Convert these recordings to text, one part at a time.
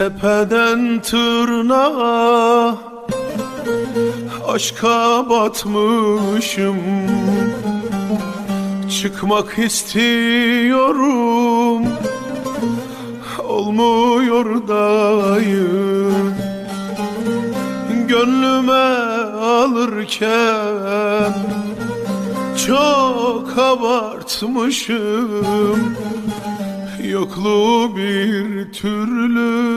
Tepeden tırnağa Aşka batmışım. Çıkmak istiyorum Olmuyor dayı Gönlüme alırken Çok abartmışım Yokluğu bir türlü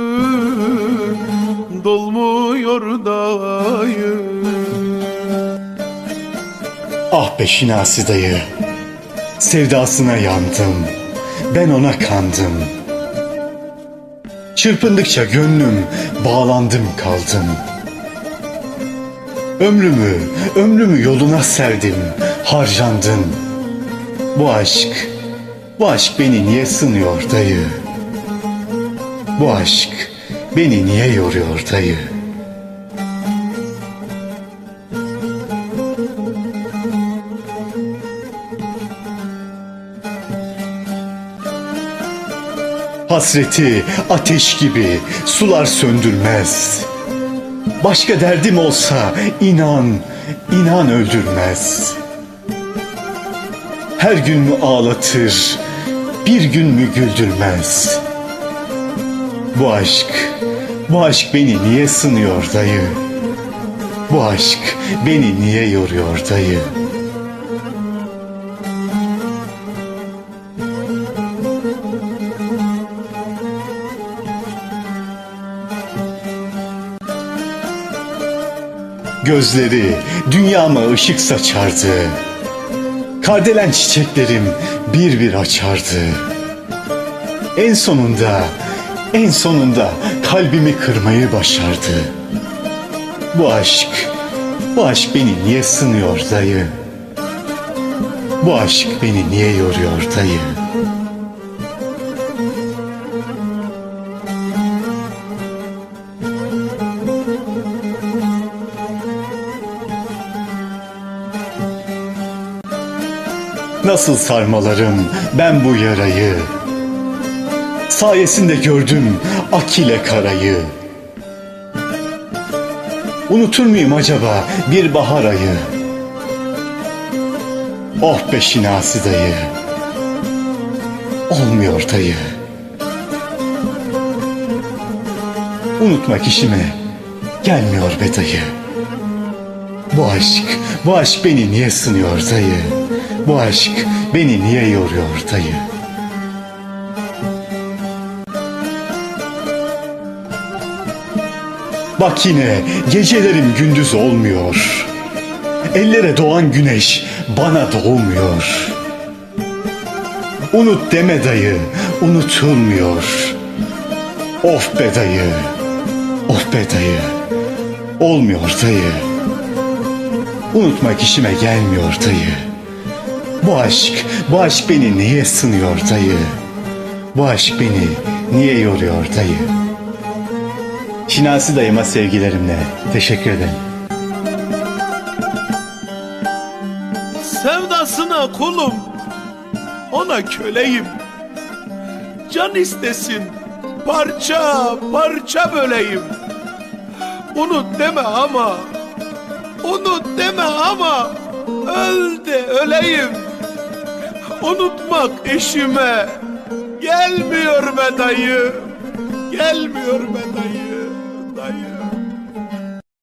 dolmuyor dayı Ah be Şinasi dayı. Sevdasına yandım. Ben ona kandım. Çırpındıkça gönlüm bağlandım kaldım. Ömrümü, ömrümü yoluna serdim, harcandım. Bu aşk, bu aşk beni niye sınıyor dayı? Bu aşk beni niye yoruyor dayı? Hasreti ateş gibi sular söndürmez. Başka derdim olsa inan, inan öldürmez. Her gün mü ağlatır, bir gün mü güldürmez. Bu aşk, bu aşk beni niye sınıyor dayı? Bu aşk beni niye yoruyor dayı? Gözleri dünyama ışık saçardı. Kardelen çiçeklerim bir bir açardı. En sonunda, en sonunda kalbimi kırmayı başardı. Bu aşk, bu aşk beni niye sınıyor dayı? Bu aşk beni niye yoruyor dayı? Nasıl sarmalarım ben bu yarayı? Sayesinde gördüm akile karayı. Unutur muyum acaba bir bahar ayı? Oh be şinasi dayı Olmuyor dayı. Unutmak işime gelmiyor be dayı. Bu aşk, bu aşk beni niye sınıyor dayı Bu aşk beni niye yoruyor dayı Bak yine gecelerim gündüz olmuyor. Ellere doğan güneş bana doğmuyor. Unut deme dayı, unutulmuyor. Of be dayı, of be dayı. Olmuyor dayı. Unutmak işime gelmiyor dayı. Bu aşk, bu aşk beni niye sınıyor dayı? Bu aşk beni niye yoruyor dayı? Şinasi dayıma sevgilerimle. Teşekkür ederim. Sevdasına kulum Ona köleyim Can istesin Parça parça böleyim Unut deme ama Unut deme ama Öl de öleyim Unutmak eşime. Gelmiyor be dayı. Gelmiyor be dayı Dayı